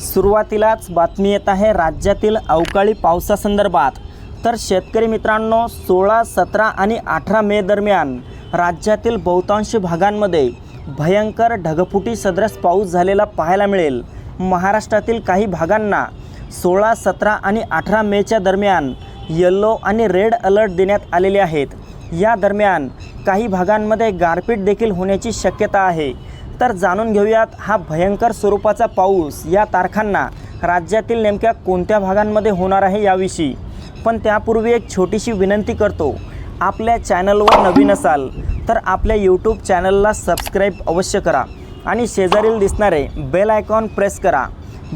सुरुवातीलाच बातमी येत आहे राज्यातील अवकाळी पावसासंदर्भात. तर शेतकरी मित्रांनो सोळा सतरा आणि अठरा मे दरम्यान राज्यातील बहुतांश भागांमध्ये भयंकर ढगफुटी सदृश पाऊस झालेला पाहायला मिळेल. महाराष्ट्रातील काही भागांना सोळा सतरा आणि अठरा मेच्या दरम्यान येल्लो आणि रेड अलर्ट देण्यात आलेले आहेत. या दरम्यान काही भागांमध्ये गारपीट देखील होण्याची शक्यता आहे. तर जाणून घेऊयात हा भयंकर स्वरूपाचा पाऊस या तारखांना राज्यातील नेमक्या कोणत्या भागांमध्ये होणार आहे याविषयी. पण त्यापूर्वी एक छोटीशी विनंती करतो. आपल्या चॅनलवर नवीन असाल तर आपल्या यूट्यूब चॅनलला सबस्क्राईब अवश्य करा आणि शेजारील दिसणारे बेल आयकॉन प्रेस करा.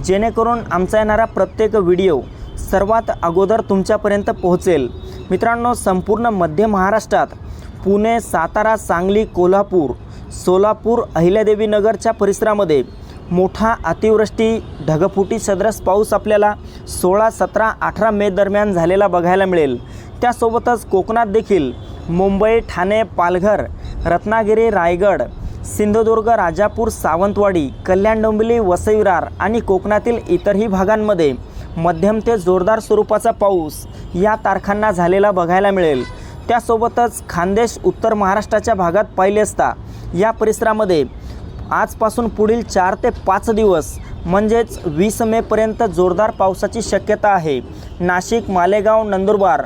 जेणेकरून आमचा येणारा प्रत्येक व्हिडिओ सर्वात अगोदर तुमच्यापर्यंत पोहोचेल. मित्रांनो संपूर्ण मध्य महाराष्ट्रात पुणे सातारा सांगली कोल्हापूर सोलापूर अहिल्यादेवी नगरच्या परिसरामध्ये मोठा अतिवृष्टी ढगफुटी सदरस पाऊस आपल्याला सोळा सतरा अठरा मे दरम्यान झालेला बघायला मिळेल. त्यासोबतच कोकणात देखील मुंबई ठाणे पालघर रत्नागिरी रायगड सिंधुदुर्ग राजापूर सावंतवाडी कल्याण डोंबिवली वसईविरार आणि कोकणातील इतरही भागांमध्ये मध्यम ते जोरदार स्वरूपाचा पाऊस या तारखांना झालेला बघायला मिळेल. त्यासोबतच खानदेश उत्तर महाराष्ट्राच्या भागात पाहिले असता या परिसरामध्ये आजपासून पुढील चार ते पाच दिवस म्हणजेच वीस मेपर्यंत जोरदार पावसाची शक्यता आहे. नाशिक मालेगाव नंदुरबार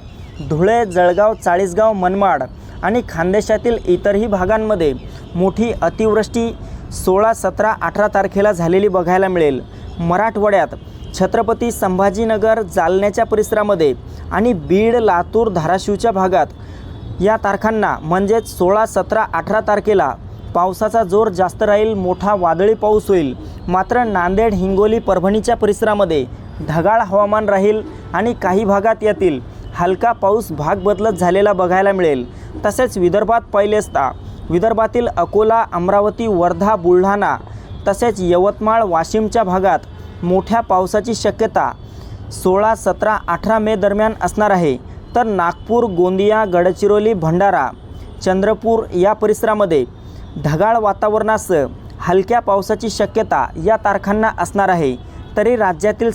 धुळे जळगाव चाळीसगाव मनमाड आणि खानदेशातील इतरही भागांमध्ये मोठी अतिवृष्टी सोळा सतरा अठरा तारखेला झालेली बघायला मिळेल. मराठवाड्यात छत्रपती संभाजीनगर जालन्याच्या परिसरामध्ये आणि बीड लातूर धाराशिवच्या भागात या तारखांना म्हणजेच सोळा सतरा अठरा तारखेला पावसाचा जोर जास्त राहील मोठा वादळी पाऊस होईल. मात्र नांदेड हिंगोली परभणीच्या परिसरामध्ये ढगाळ हवामान राहील आणि काही भागात यातील. हलका पाऊस भाग बदलत झालेला बघायला मिळेल. तसेच विदर्भात पाहिले असता विदर्भातील अकोला अमरावती वर्धा बुलढाणा तसेच यवतमाळ वाशिमच्या भागात मोठ्या पावसाची शक्यता सोळा सतरा अठरा मे दरम्यान असणार आहे. तर नागपूर गोंदिया गडचिरोली भंडारा चंद्रपूर या परिसरामध्ये ढगाळ वातावरणासह हलक्या पावसाची शक्यता या तारखांना असणार आहे. तरी राज्यातील